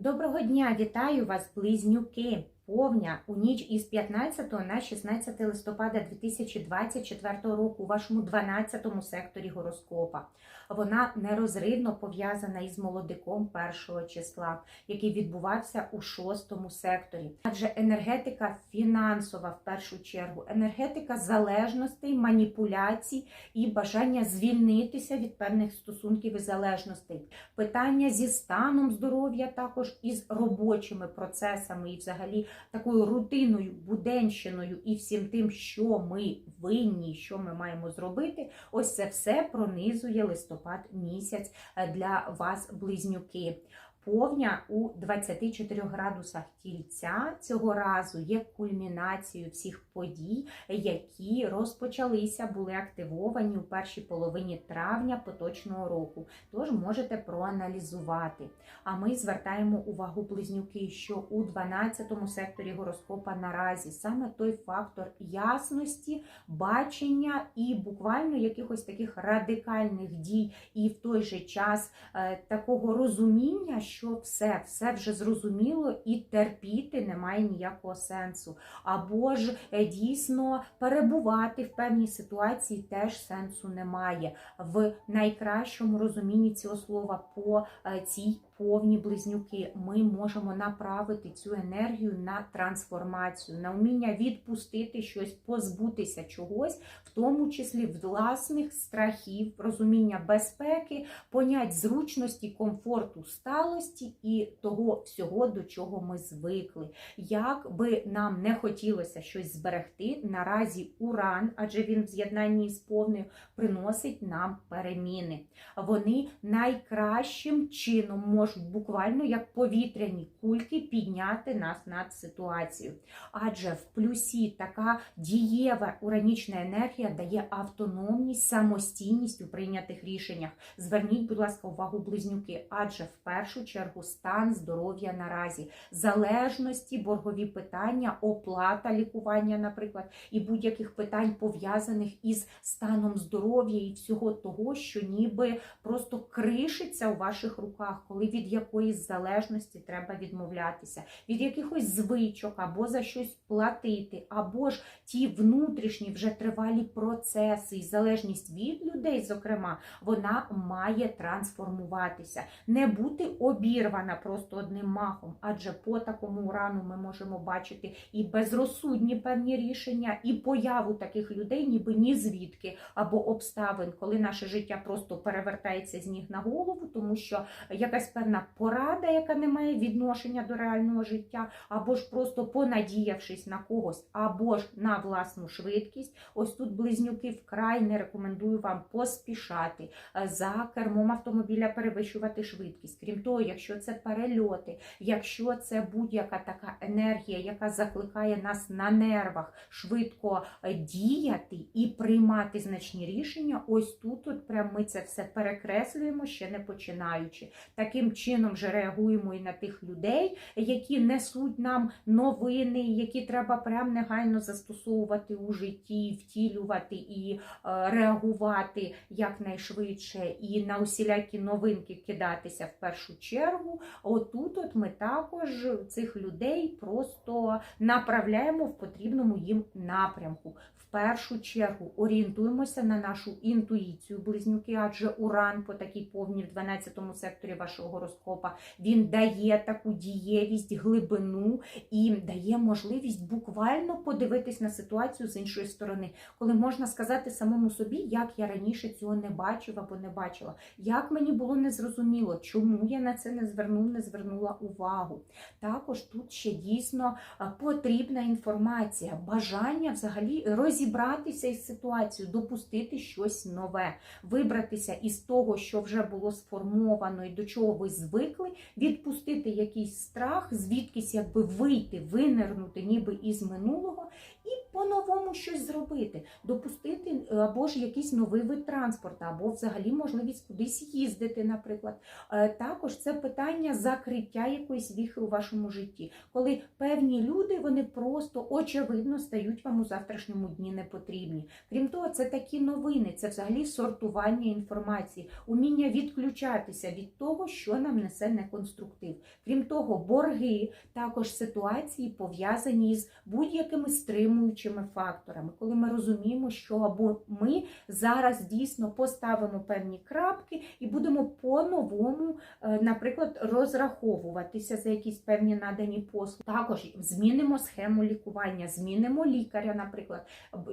Доброго дня, вітаю вас, близнюки! Повня у ніч із 15 на 16 листопада 2024 року у вашому 12 секторі гороскопа. Вона нерозривно пов'язана із молодиком першого числа, який відбувався у шостому секторі. Адже енергетика фінансова в першу чергу, енергетика залежностей, маніпуляцій і бажання звільнитися від певних стосунків і залежностей. Питання зі станом здоров'я також із робочими процесами і взагалі такою рутиною, буденщиною і всім тим, що ми винні, що ми маємо зробити. Ось це все пронизує листопад місяць е, для вас, близнюки. Повня у 24 градусах тільця цього разу є кульмінацією всіх подій, які розпочалися, були активовані у першій половині травня поточного року. Тож можете проаналізувати. А ми звертаємо увагу близнюки, що у 12 секторі гороскопа наразі саме той фактор ясності, бачення і буквально якихось таких радикальних дій, і в той же час е, такого розуміння, що все, все вже зрозуміло і терпіти немає ніякого сенсу. Або ж е, дійсно перебувати в певній ситуації теж сенсу немає. В найкращому розумінні цього слова по е, цій повні близнюки. Ми можемо направити цю енергію на трансформацію, на вміння відпустити щось, позбутися чогось, в тому числі власних страхів, розуміння безпеки, понять зручності, комфорту, сталості і того всього, до чого ми звикли. Як би нам не хотілося щось зберегти, наразі уран, адже він в з'єднанні з повною, приносить нам переміни. Вони найкращим чином можуть буквально як повітряні кульки підняти нас над ситуацією. Адже в плюсі така дієва уранічна енергія дає автономність, самостійність у прийнятих рішеннях. Зверніть, будь ласка, увагу близнюки, адже в першу чергу стан здоров'я наразі, залежності, боргові питання, оплата лікування, наприклад, і будь-яких питань пов'язаних із станом здоров'я і всього того, що ніби просто кришиться у ваших руках, коли від якоїсь залежності треба відмовлятися, від якихось звичок або за щось платити, або ж ті внутрішні вже тривалі процеси і залежність від людей, зокрема, вона має трансформуватися, не бути обірвана просто одним махом, адже по такому урану ми можемо бачити і безрозсудні певні рішення, і появу таких людей, ніби ні звідки або обставин, коли наше життя просто перевертається з ніг на голову, тому що якась певна порада, яка не має відношення до реального життя, або ж просто понадіявшись на когось, або ж на власну швидкість. Ось тут близнюки вкрай не рекомендую вам поспішати е, за кермом автомобіля перевищувати швидкість. Крім того, якщо це перельоти, якщо це будь-яка така енергія, яка закликає нас на нервах швидко е, діяти і приймати значні рішення, ось тут от прям ми це все перекреслюємо, ще не починаючи. Таким чином вже реагуємо і на тих людей, які несуть нам новини, які треба прям негайно застосовувати у житті, втілювати і е, реагувати якнайшвидше, і на усілякі новинки кидатися в першу чергу. Отут от ми також цих людей просто направляємо в потрібному їм напрямку. Першу чергу орієнтуємося на нашу інтуїцію, близнюки, адже уран по такій повній в 12 секторі вашого гороскопа він дає таку дієвість, глибину і дає можливість буквально подивитись на ситуацію з іншої сторони, коли можна сказати самому собі, як я раніше цього не бачив або не бачила, як мені було незрозуміло, чому я на це не звернув, не звернула увагу. Також тут ще дійсно е, потрібна інформація, бажання взагалі розібратися із ситуацією, допустити щось нове, вибратися із того, що вже було сформовано і до чого ви звикли, відпустити якийсь страх, звідкись якби вийти, винирнути ніби із минулого, і по-новому щось зробити, допустити е, або ж якийсь новий вид транспорту, або взагалі можливість кудись їздити, наприклад. Е, Також це питання закриття якоїсь віхи у вашому житті, коли певні люди вони просто очевидно стають вам у завтрашньому дні не потрібні. Крім того, це такі новини, це взагалі сортування інформації, уміння відключатися від того, що нам несе неконструктив. Крім того, борги, також ситуації пов'язані з будь-якими стримуючими факторами, коли ми розуміємо, що або ми зараз дійсно поставимо певні крапки і будемо по-новому, е, наприклад, розраховуватися за якісь певні надані послуги. Також змінимо схему лікування, змінимо лікаря, наприклад,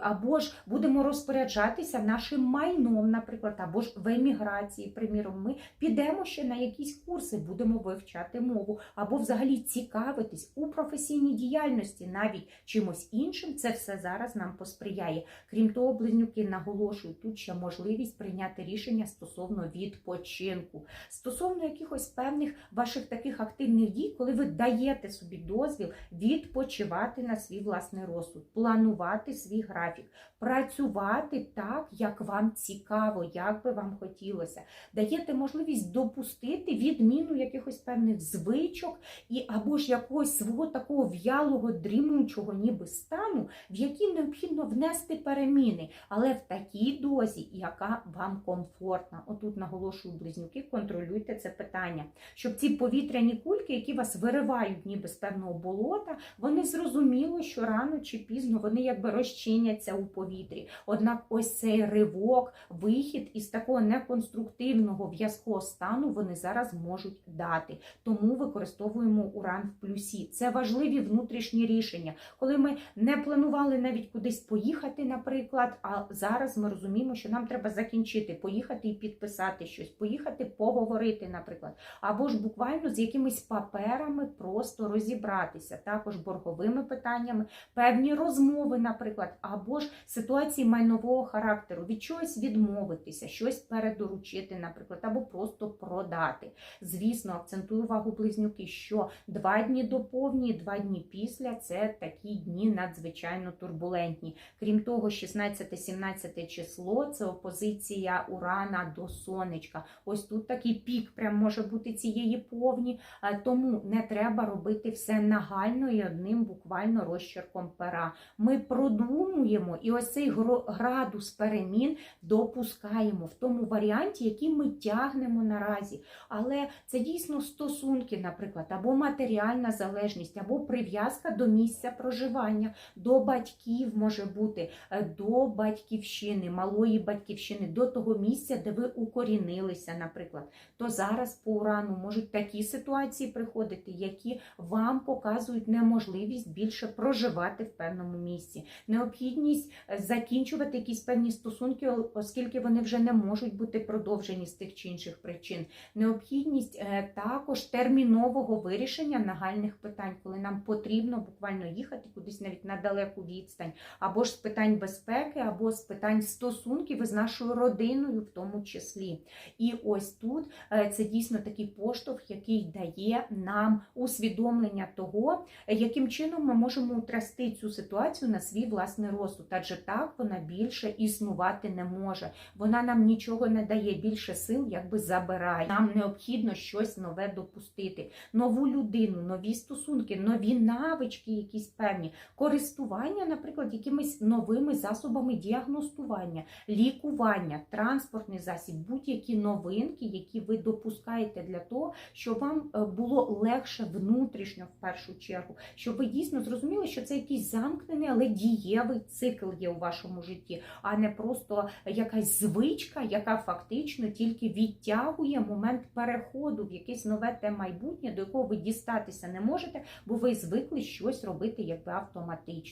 або ж будемо розпоряджатися нашим майном, наприклад, або ж в еміграції, приміром, ми підемо ще на якісь курси, будемо вивчати мову, або взагалі цікавитись у професійній діяльності, навіть чимось іншим. Це все зараз нам посприяє. Крім того, близнюки наголошують тут ще можливість прийняти рішення стосовно відпочинку, стосовно якихось певних ваших таких активних дій, коли ви даєте собі дозвіл відпочивати на свій власний розсуд, планувати свій графік, працювати так, як вам цікаво, як би вам хотілося. Даєте можливість допустити відміну якихось певних звичок і або ж якогось свого такого в'ялого дрімучого ніби стану, в який необхідно внести переміни, але в такій дозі, яка вам комфортна. Отут наголошую близнюки, контролюйте це питання, щоб ці повітряні кульки, які вас виривають ніби з певного болота, вони зрозуміло, що рано чи пізно вони якби розчиняться у повітрі. Однак ось цей ривок, вихід із такого неконструктивного в'язкого стану вони зараз можуть дати. Тому використовуємо уран в плюсі. Це важливі внутрішні рішення. Коли ми не планували навіть кудись поїхати, наприклад, а зараз ми розуміємо, що нам треба закінчити, поїхати і підписати щось, поїхати поговорити, наприклад, або ж буквально з якимись паперами просто розібратися, також борговими питаннями, певні розмови, наприклад, або ж ситуації майнового характеру, від чогось відмовитися, щось передоручити, наприклад, або просто продати. Звісно, акцентую увагу близнюки, що два дні до повні, два дні після це такі дні надзвичайно турбулентні. Крім того, 16-17 число це опозиція Урана до сонечка. Ось тут такий пік прям може бути цієї повні, Е, тому не треба робити все нагально і одним буквально розчерком пера. Ми продумуємо і ось цей градус перемін допускаємо в тому варіанті, який ми тягнемо наразі. Але це дійсно стосунки, наприклад, або матеріальна залежність, або прив'язка до місця проживання, до батьків може бути, е, до батьківщини, малої батьківщини, до того місця, де ви укорінилися, наприклад. То зараз по урану можуть такі ситуації приходити, які вам показують неможливість більше проживати в певному місці, необхідність е, закінчувати якісь певні стосунки, оскільки вони вже не можуть бути продовжені з тих чи інших причин. Необхідність е, також термінового вирішення нагальних питань, коли нам потрібно буквально їхати кудись навіть на далеку відстань, або ж з питань безпеки, або з питань стосунків із нашою родиною, в тому числі. І ось тут е, це дійсно такий поштовх, який дає нам усвідомлення того, яким чином ми можемо утрясти цю ситуацію на свій власний розсуд. Адже так вона більше існувати не може. Вона нам нічого не дає більше сил, якби забирає. Нам необхідно щось нове допустити, нову людину, нові стосунки, нові навички, якісь певні, користування, наприклад, якимись новими засобами діагностування, лікування, транспортний засіб, будь-які новинки, які ви допускаєте для того, щоб вам е, було легше внутрішньо в першу чергу, щоб ви дійсно зрозуміли, що це якийсь замкнений, але дієвий цикл є у вашому житті, а не просто якась звичка, яка фактично тільки відтягує момент переходу в якесь нове те майбутнє, до якого ви дістатися не можете, бо ви звикли щось робити якби автоматично.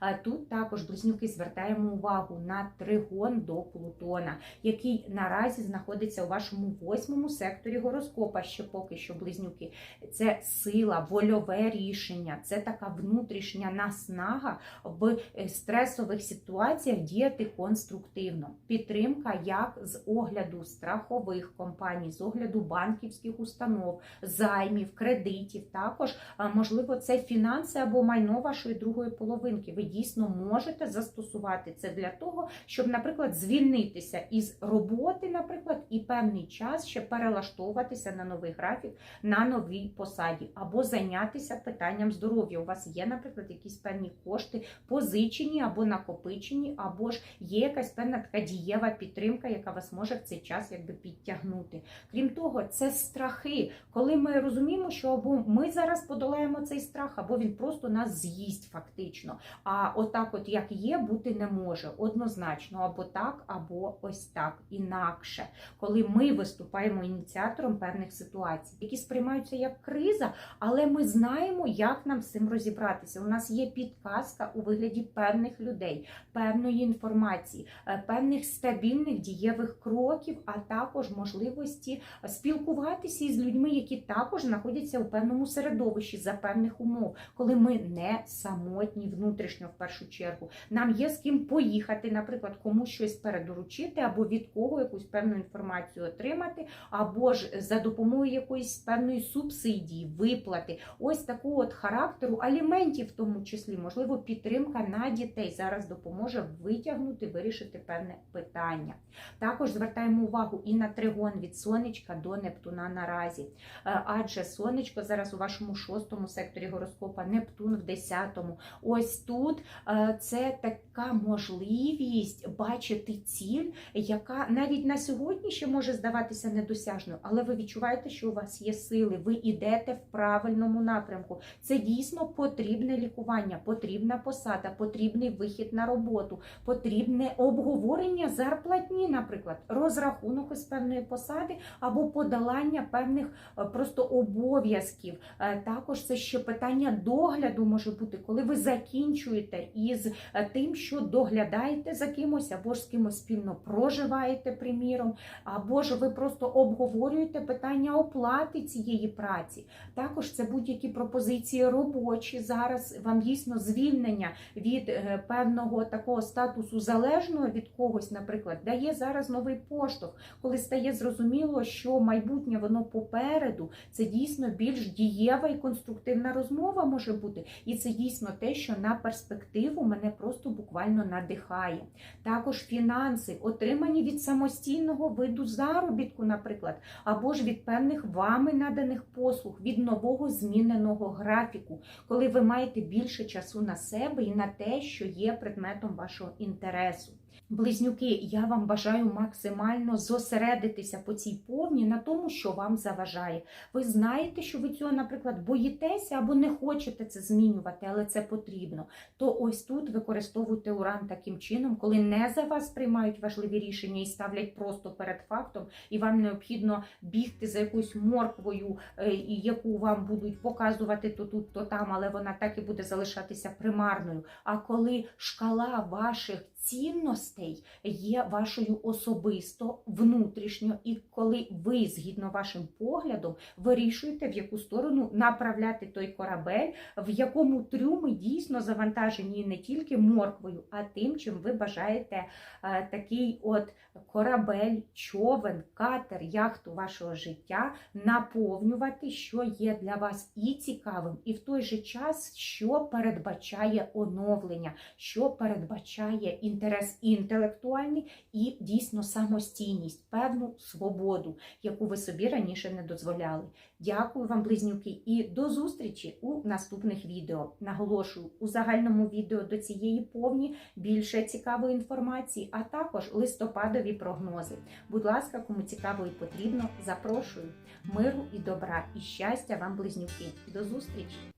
А Тут також близнюки звертаємо увагу на тригон до Плутона, який наразі знаходиться у вашому восьмому секторі гороскопа, ще поки що близнюки. Це сила, вольове рішення, це така внутрішня наснага в е, стресових ситуаціях діяти конструктивно. Підтримка як з огляду страхових компаній, з огляду банківських установ, займів, кредитів. Також можливо це фінанси або майно вашої другої половинки. Ви дійсно можете застосувати це для того, щоб, наприклад, звільнитися із роботи, наприклад, і певний час ще перелаштовуватися на новий графік, на новій посаді, або зайнятися питанням здоров'я. У вас є, наприклад, якісь певні кошти позичені або накопичені, або ж є якась певна така дієва підтримка, яка вас може в цей час якби підтягнути. Крім того, це страхи, коли ми розуміємо, що або ми зараз подолаємо цей страх, або він просто нас з'їсть фактично. А отак, от як є, бути не може. Однозначно, або так, або ось так, інакше, коли ми виступаємо ініціатором певних ситуацій, які сприймаються як криза, але ми знаємо, як нам з цим розібратися. У нас є підказка у вигляді певних людей, певної інформації, е, певних стабільних дієвих кроків, а також можливості спілкуватися із людьми, які також знаходяться у певному середовищі за певних умов, коли ми не самотні внутрішньо в першу чергу. Нам є з ким поїхати, наприклад, комусь щось передоручити, або від кого якусь певну інформацію отримати, або ж за допомогою якоїсь певної субсидії, виплати, ось такого от характеру, аліментів в тому числі, можливо, підтримка на дітей зараз допоможе витягнути, вирішити певне питання. Також звертаємо увагу і на тригон від сонечка до Нептуна наразі. Е, Адже сонечко зараз у вашому шостому секторі гороскопа, Нептун в десятому. Ось тут е, це така можливість бачити ціль, яка навіть на сьогодні ще може здаватися недосяжною, але ви відчуваєте, що у вас є сили, ви йдете в правильному напрямку. Це дійсно потрібне лікування, потрібна посада, потрібний вихід на роботу, потрібне обговорення зарплатні, наприклад, розрахунок із певної посади або подолання певних е, просто обов'язків. Е, Також це ще питання догляду може бути, коли ви закінчуєте із е, тим, що доглядаєте за кимось, або ж з кимось спільно проживаєте, приміром, або ж ви просто обговорюєте питання оплати цієї праці. Також це будь-які пропозиції робочі. Зараз вам дійсно звільнення від е, певного такого статусу залежного від когось, наприклад, дає зараз новий поштовх, коли стає зрозуміло, що майбутнє воно попереду. Це дійсно більш дієва і конструктивна розмова може бути. І це дійсно те, що на перспективу мене просто буквально надихає. Також фінанси, отримані від самостійного виду заробітку, наприклад, або ж від певних вами наданих послуг, від нового зміненого графіку, коли ви маєте більше часу на себе і на те, що є предметом вашого інтересу. Близнюки, я вам бажаю максимально зосередитися по цій повні на тому, що вам заважає. Ви знаєте, що ви цього, наприклад, боїтеся або не хочете це змінювати, але це потрібно. То ось тут використовуйте уран таким чином, коли не за вас приймають важливі рішення і ставлять просто перед фактом, і вам необхідно бігти за якоюсь морквою, е, яку вам будуть показувати то тут, то там, але вона так і буде залишатися примарною. А коли шкала ваших цінностей є вашою особисто внутрішньо, і коли ви, згідно вашим поглядом, вирішуєте, в яку сторону направляти той корабель, в якому трюми дійсно завантажені не тільки морквою, а тим, чим ви бажаєте е, такий от корабель, човен, катер, яхту вашого життя наповнювати, що є для вас і цікавим, і в той же час, що передбачає оновлення, що передбачає інтерес інтелектуальний і дійсно самостійність, певну свободу, яку ви собі раніше не дозволяли. Дякую вам, близнюки, і до зустрічі у наступних відео. Наголошую, у загальному відео до цієї повні більше цікавої інформації, а також листопадові прогнози. Будь ласка, кому цікаво і потрібно, запрошую миру і добра і щастя вам, близнюки. До зустрічі!